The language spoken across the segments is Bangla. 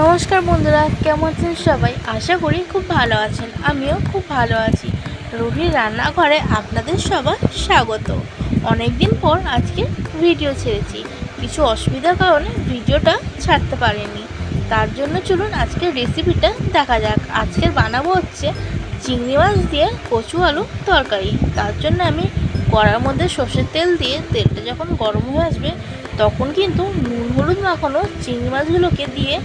নমস্কার বন্ধুরা, কেমন আছেন সবাই? আশা করি খুব ভালো আছেন। আমিও খুব ভালো আছি। রুহির রান্নাঘরে আপনাদের সবার স্বাগত। অনেক দিন পর আজকে ভিডিও ছেড়েছি। কিছু অসুবিধার কারণে ভিডিওটা ছাড়তে পারিনি। তার জন্য চলুন আজকের রেসিপিটা দেখা যাক। আজকের বানাবো হচ্ছে চিংড়ি মাছ দিয়ে কচু আলু তরকারি। তার জন্য আমি কড়ার মধ্যে সর্ষের তেল দিয়ে তেলটা যখন গরম হয়ে আসবে, তখন কিন্তু নুন হলুদ মাখানো চিংড়ি মাছগুলোকে দিয়ে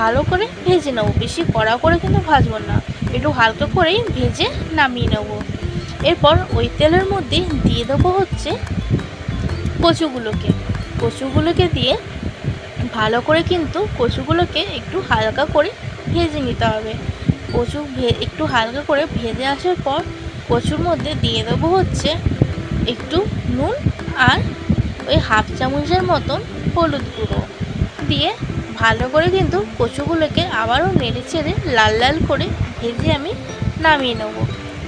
ভালো করে ভেজে নেব। বেশি কড়া করে কিন্তু ভাজবো না। একটু হালকা করেই ভেজে নামিয়ে নেব। এরপর ওই তেলের মধ্যে দিয়ে দেবো হচ্ছে কচুগুলোকে। কচুগুলোকে দিয়ে ভালো করে কিন্তু কচুগুলোকে একটু হালকা করে ভেজে নিতে হবে। কচু একটু হালকা করে ভেজে আসার পর কচুর মধ্যে দিয়ে দেবো হচ্ছে একটু নুন আর ওই হাফ চামচের মতন হলুদ গুঁড়ো। দিয়ে ভালো করে কিন্তু কচুগুলোকে আবারও নেড়ে চেড়ে লাল লাল করে ভেজে আমি নামিয়ে নেব।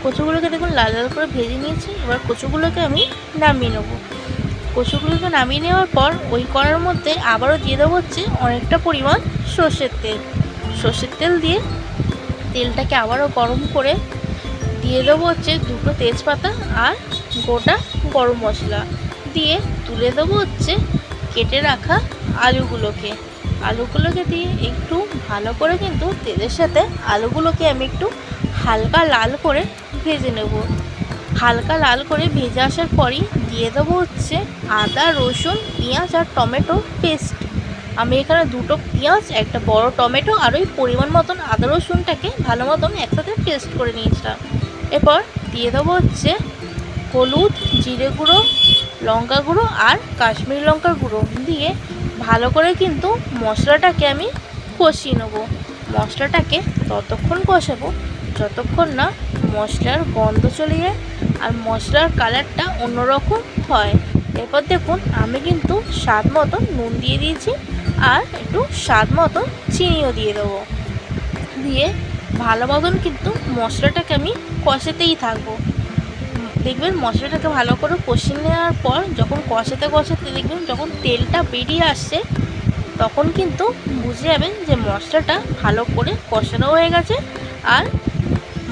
কচুগুলোকে দেখুন লাল লাল করে ভেজে নিয়েছি, এবার কচুগুলোকে আমি নামিয়ে নেব। কচুগুলোকে নামিয়ে নেওয়ার পর ওই কড়ার মধ্যে আবারও দিয়ে দেবো হচ্ছে অনেকটা পরিমাণ সর্ষের তেল। সর্ষের তেল দিয়ে তেলটাকে আবারও গরম করে দিয়ে দেবো হচ্ছে দুটো তেজপাতা আর গোটা গরম মশলা। দিয়ে তুলে দেবো হচ্ছে কেটে রাখা আলুগুলোকে। আলুগুলোকে দিয়ে একটু ভালো করে কিন্তু তেলের সাথে আলুগুলোকে আমি একটু হালকা লাল করে ভেজে নেব। হালকা লাল করে ভেজে আসার পরই দিয়ে দেবো হচ্ছে আদা, রসুন, পেঁয়াজ আর টমেটো পেস্ট। আমি এখানে দুটো পেঁয়াজ, একটা বড় টমেটো আর ওই পরিমাণ মতন আদা, রসুনটাকে ভালো মতন একসাথে পেস্ট করে নিয়েছিলাম। এরপর দিয়ে দেবো হচ্ছে হলুদ, জিরে গুঁড়ো, লঙ্কা গুঁড়ো আর কাশ্মীরি লঙ্কার গুঁড়ো। দিয়ে ভালো করে কিন্তু মশলাটাকে আমি কষিয়ে নেব। মশলাটাকে ততক্ষণ কষাবো, যতক্ষণ না মশলার গন্ধ চলে যায় আর মশলার কালারটা অন্যরকম হয়। এরপর দেখুন, আমি কিন্তু স্বাদ মতো নুন দিয়ে দিয়েছি আর একটু স্বাদ মতো চিনিও দিয়ে দেবো। দিয়ে ভালো মতন কিন্তু মশলাটাকে আমি কষাতেই থাকব। দেখবেন মশলাটাকে ভালো করে কষিয়ে নেওয়ার পর যখন কষাতে কষাতে দেখবেন যখন তেলটা বেরিয়ে আসছে, তখন কিন্তু বুঝে যাবেন যে মশলাটা ভালো করে কষানো হয়ে গেছে আর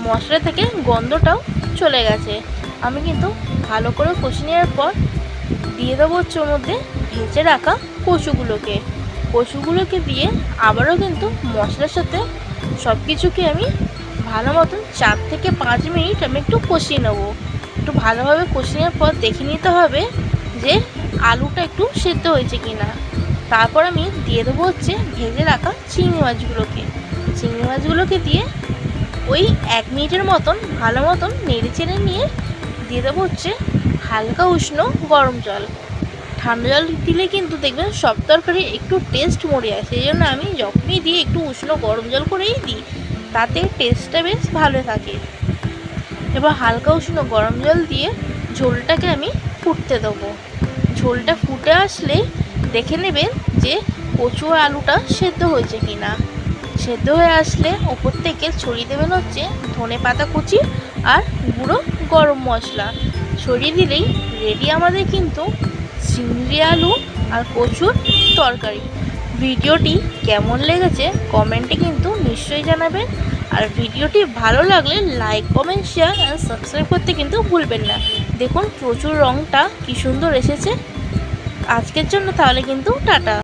মশলা থেকে গন্ধটাও চলে গেছে। আমি কিন্তু ভালো করে কষিয়ে নেওয়ার পর দিয়ে দেবো হচ্ছে মধ্যে ভেজে রাখা কচুগুলোকে। কচুগুলোকে দিয়ে আবারও কিন্তু মশলার সাথে সব কিছুকে আমি ভালো মতন চার থেকে পাঁচ মিনিট আমি একটু কষিয়ে নেব। একটু ভালোভাবে কষিয়ে পর দেখে নিতে হবে যে আলুটা একটু সেদ্ধ হয়েছে কি না তারপর আমি দিয়ে দেবো হচ্ছে ভেজে রাখা চিংড়ি মাছগুলোকে। চিংড়ি মাছগুলোকে দিয়ে ওই এক মিনিটের মতন, ভালো মতন নেড়ে চেড়ে নিয়ে দিয়ে দেবো হচ্ছে হালকা উষ্ণ গরম জল। ঠান্ডা জল দিলে কিন্তু দেখবেন সব তরকারি একটু টেস্ট মরে যায়। সেই জন্য আমি যখনই দিই একটু উষ্ণ গরম জল করেই দিই, তাতে টেস্টটা বেশ ভালো থাকে। এবার হালকা উষ্ণ গরম জল দিয়ে ঝোলটাকে আমি ফুটতে দেবো। ঝোলটা ফুটে আসলে দেখে নেবেন যে কচু আলুটা সেদ্ধ হয়েছে কি না সেদ্ধ হয়ে আসলে ওপর থেকে ছড়িয়ে দেবেন হচ্ছে ধনে পাতা কুচি আর গুঁড়ো গরম মশলা। ছড়িয়ে দিলেই রেডি আমাদের কিন্তু চিংড়ি আলু আর কচুর তরকারি। ভিডিওটি কেমন লেগেছে কমেন্টে কিন্তু নিশ্চয়ই জানাবেন। আর ভিডিওটি ভালো লাগলে লাইক কমেন্ট শেয়ার আর সাবস্ক্রাইব করতে কিন্তু ভুলবেন না। দেখুন প্রচুর রঙটা কি সুন্দর এসেছে। আজকের জন্য তাহলে কিন্তু টাটা।